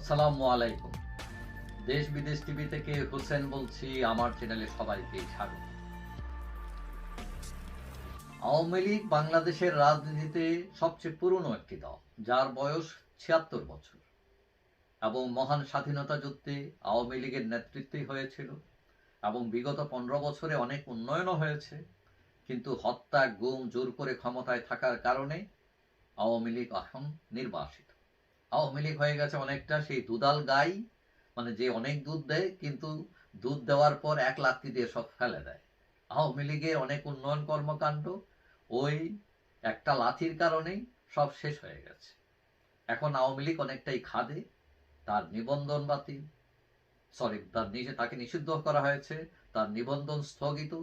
আসসালামু আলাইকুম। দেশ বিদেশ টিভি থেকে হোসেন বলছি, আমার চ্যানেলে সবাইকে স্বাগত। আওয়ামী লীগ বাংলাদেশের রাজনীতিতে সবচেয়ে পুরনো একটি দল, যার বয়স ছিয়াত্তর বছর এবং মহান স্বাধীনতা যুদ্ধে আওয়ামী লীগের নেতৃত্বই হয়েছিল এবং বিগত পনেরো বছরে অনেক উন্নয়নও হয়েছে, কিন্তু হত্যা, গুম, জোর করে ক্ষমতায় থাকার কারণে আওয়ামী লীগ এখন নির্বাসিত। আওয়ামী লীগ হয়ে গেছে অনেকটা, সেই দুধাল গাই মানে যে অনেক দুধ দেয়, কিন্তু দুধ দেওয়ার পর এক লাত্তি দিয়ে সব ফেলে দেয়। আওয়ামী লীগের অনেক উন্নয়ন কর্মকাণ্ড, ওই একটা লাথির কারণেই সব শেষ হয়ে গেছে। এখন আওয়ামী লীগ অনেকটাই খাদে, তার নিবন্ধন বাতিল। সরি তার নিজে তাকে নিষিদ্ধ করা হয়েছে, তার নিবন্ধন স্থগিত।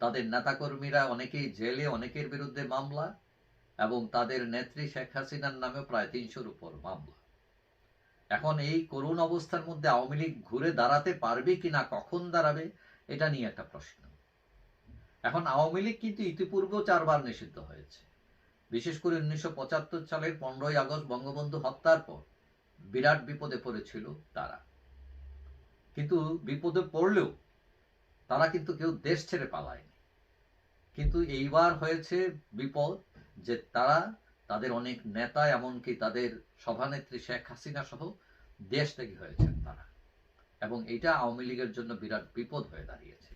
তাদের নেতাকর্মীরা অনেকেই জেলে, অনেকের বিরুদ্ধে মামলা এবং তাদের নেত্রী শেখ হাসিনার নামে প্রায় তিনশোর উপর মামলা। এখন এই করুণ অবস্থার মধ্যে আওয়ামী লীগ ঘুরে দাঁড়াতে পারবে কিনা, কখন দাঁড়াবে, এটা নিয়ে একটা প্রশ্ন। এখন আওয়ামী লীগ কিন্তু ইতিপূর্বেও চারবার নিষিদ্ধ হয়েছে। বিশেষ করে উনিশশো পঁচাত্তর সালের পনেরোই আগস্ট বঙ্গবন্ধু হত্যার পর বিরাট বিপদে পড়েছিল তারা। কিন্তু বিপদে পড়লেও তারা কিন্তু কেউ দেশ ছেড়ে পালায়নি। কিন্তু এইবার হয়েছে বিপদ যে তারা তাদের অনেক নেতা, এমনকি তাদের সভানেত্রী শেখ হাসিনা সহ দেশ থেকে হয়েছেন তারা। এবং এটা আওয়ামী লীগের জন্য বিরাট বিপদ হয়ে দাঁড়িয়েছে।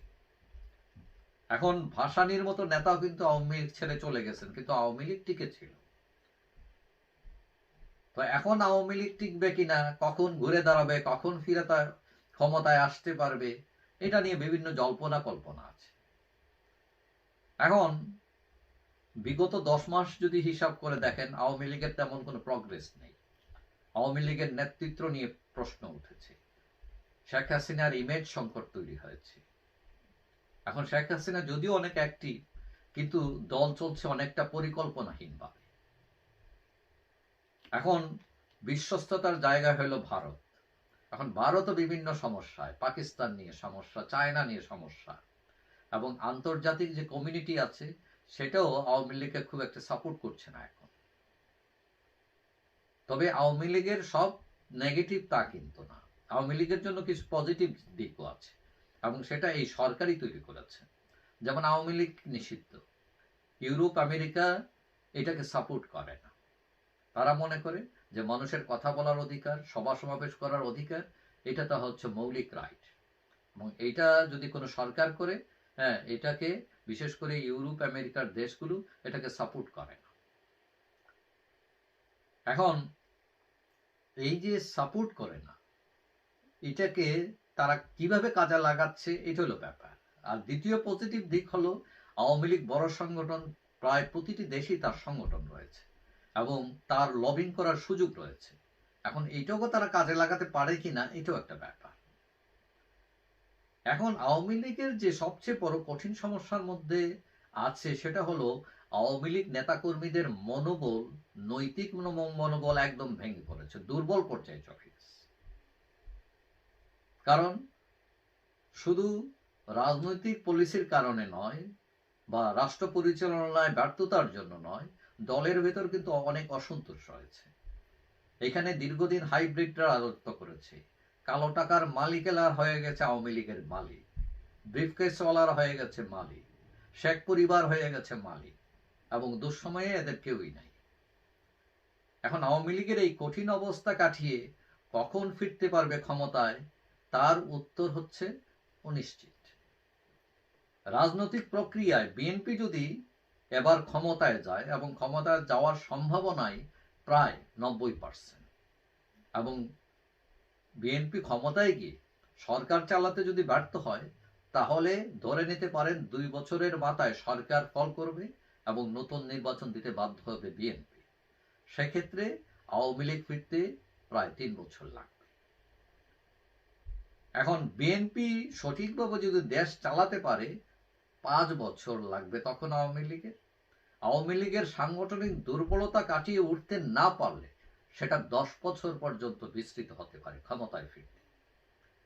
এখন ভাসানির মতো নেতাও কিন্তু আওয়ামী লীগ ছেড়ে চলে গেছেন, কিন্তু আওয়ামী লীগ টিকে ছিল। তো এখন আওয়ামী লীগ টিকবে কিনা, কখন ঘুরে দাঁড়াবে, কখন ফিরে তার ক্ষমতায় আসতে পারবে, এটা নিয়ে বিভিন্ন জল্পনা কল্পনা আছে। এখন বিগত দশ মাস যদি হিসাব করে দেখেন, আওয়ামী লীগের তেমন কোনো প্রগ্রেস নেই। আওয়ামী লীগের নেতৃত্ব নিয়ে প্রশ্ন উঠেছে। শেখ হাসিনার ইমেজ সংকট তৈরি হয়েছে। এখন শেখ হাসিনা যদিও অনেক অ্যাক্টিভ কিন্তু দল চলছে অনেকটা পরিকল্পনাহীনভাবে এখন বিশ্বস্ততার জায়গা হলো ভারত। এখন ভারতও বিভিন্ন সমস্যায়, পাকিস্তান নিয়ে সমস্যা, চায়না নিয়ে সমস্যা, এবং আন্তর্জাতিক যে কমিউনিটি আছে সেটাও আওয়ামী লীগকে খুব একটা সাপোর্ট করছে না এখন। তবে আওয়ামী লীগের সব নেগেটিভ তা কিন্তু না। আওয়ামী লীগের জন্য কিছু পজিটিভ দিকও আছে এবং সেটা এই সরকারই তৈরি করেছে। যেমন আওয়ামী লীগ নিষিদ্ধ। ইউরোপ, আমেরিকা এটাকে সাপোর্ট করে না। তারা মনে করে যে মানুষের কথা বলার অধিকার, সভা সমাবেশ করার অধিকার, এটা তো হচ্ছে মৌলিক রাইট এবং এইটা যদি কোনো সরকার করে হ্যাঁ এটাকে বিশেষ করে ইউরোপ, আমেরিকার দেশগুলো এটাকে সাপোর্ট করে না। এখন এই যে সাপোর্ট করে না, এটাকে তারা কীভাবে কাজে লাগাচ্ছে, এটা হলো ব্যাপার। আর দ্বিতীয় পজিটিভ দিক হলো, আওয়ামী লীগ বড় সংগঠন, প্রায় প্রতিটি দেশেই তার সংগঠন রয়েছে এবং তার লবিং করার সুযোগ রয়েছে। এখন এইটাও তারা কাজে লাগাতে পারে কিনা, এটাও একটা ব্যাপার। এখন আওয়ামী লীগের যে সবচেয়ে বড় কঠিন সমস্যার মধ্যে আছে সেটা হলো, আওয়ামী লীগ নেতাকর্মীদের মনোবল, নৈতিক মনোবল একদম ভেঙে পড়েছে, দুর্বল পর্যায়ে চলে গেছে। কারণ শুধু রাজনৈতিক পলিসির কারণে নয় বা রাষ্ট্র পরিচালনায় ব্যর্থতার জন্য নয়, দলের ভেতর কিন্তু অনেক অসন্তোষ রয়েছে। এখানে দীর্ঘদিন হাইব্রিডরা রাজত্ব করেছে। কালো টাকার মালিকেরা হয়ে গেছে আওয়ামী লীগের মালিক। ব্রিফকেসওয়ালার হয়ে গেছে মালিক। শেখ পরিবার হয়ে গেছে মালিক। এবং দুঃসময়ে এদের কেউই নাই। এখন আওয়ামী লীগের এই কঠিন অবস্থা কাটিয়ে কখন ফিরতে পারবে ক্ষমতায়, তার উত্তর হচ্ছে অনিশ্চিত রাজনৈতিক প্রক্রিয়ায় বিএনপি যদি এবার ক্ষমতায় যায় এবং ক্ষমতায় যাওয়ার সম্ভাবনায় প্রায় নব্বই পার্সেন্ট এবং বিএনপি ক্ষমতায় গিয়ে সরকার চালাতে যদি ব্যর্থ হয়, তাহলে ধরে নিতে পারেন দুই বছরের মাথায় সরকার ফল করবে এবং নতুন নির্বাচন দিতে বাধ্য হবে বিএনপি। সেক্ষেত্রে আওয়ামী লীগ ফিরতে প্রায় তিন বছর লাগবে। এখন বিএনপি সঠিকভাবে যদি দেশ চালাতে পারে, পাঁচ বছর লাগবে তখন আওয়ামী লীগের। আওয়ামী লীগের সাংগঠনিক দুর্বলতা কাটিয়ে উঠতে না পারলে সেটা দশ বছর পর্যন্ত বিস্তৃত হতে পারে ক্ষমতায় ফিরতে।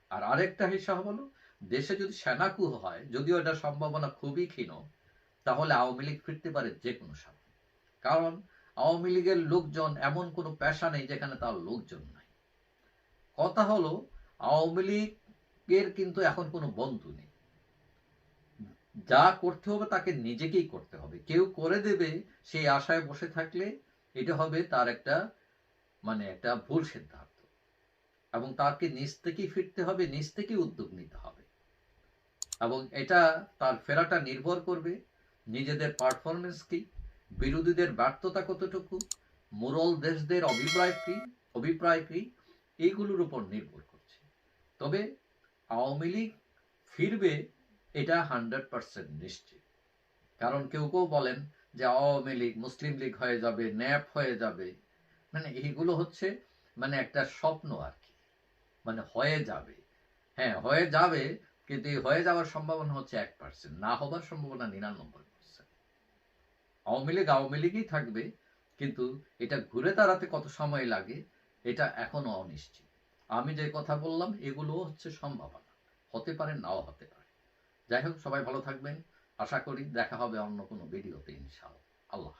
আর আরেকটা হিসাব হলো, দেশে যদি সেনাকু হয়, যদিও এটা সম্ভাবনা খুবই ক্ষীণ, তাহলে আওয়ামী লীগ ফিরতে পারে যে কোনো সময় কারণ আওয়ামী লীগের লোকজন এমন কোনো পেশা নেই যেখানে তার লোকজন নাই। কথা হলো, আওয়ামী লীগের কিন্তু এখন কোনো বন্ধু নেই। যা করতে হবে তাকে নিজেকেই করতে হবে। কেউ করে দেবে সেই আশায় বসে থাকলে, এটা হবে তার একটা মানে একটা ভুল সিদ্ধান্ত। এবং তাকে নিজ থেকেই ফিরতে হবে, নিজ থেকেই উদ্যোগ নিতে হবে। এবং এটা তার ফেরাটা নির্ভর করবে নিজেদের পারফরমেন্স কি, বিরোধীদের ব্যর্থতা কতটুকু, মোরল দেশদের অভিপ্রায় কি অভিপ্রায় কি, এইগুলোর উপর নির্ভর করছে। তবে আওয়ামী লীগ ফিরবে, এটা হান্ড্রেড পার্সেন্ট নিশ্চিত। কারণ কেউ কেউ বলেন যে আওয়ামী লীগ মুসলিম লীগ হয়ে যাবে, ন্যাপ হয়ে যাবে। মানে এইগুলো হচ্ছে মানে একটা স্বপ্ন আর কি। মানে হয়ে যাবে। হ্যাঁ হয়ে যাবে, কিন্তু হয়ে যাওয়ার সম্ভাবনা হচ্ছে এক পার্সেন্ট না হবার সম্ভাবনা নিরানব্বই পার্সেন্ট আওয়ামী লীগ আওয়ামী লীগই থাকবে, কিন্তু এটা ঘুরে দাঁড়াতে কত সময় লাগে, এটা এখনও অনিশ্চিত। আমি যে কথা বললাম এগুলো হচ্ছে সম্ভাবনা। হতে পারে, নাও হতে পারে। যাই হোক, সবাই ভালো থাকবেন। আশা করি দেখা হবে অন্য কোনো ভিডিওতে, ইনশাআল্লাহ। আল্লাহ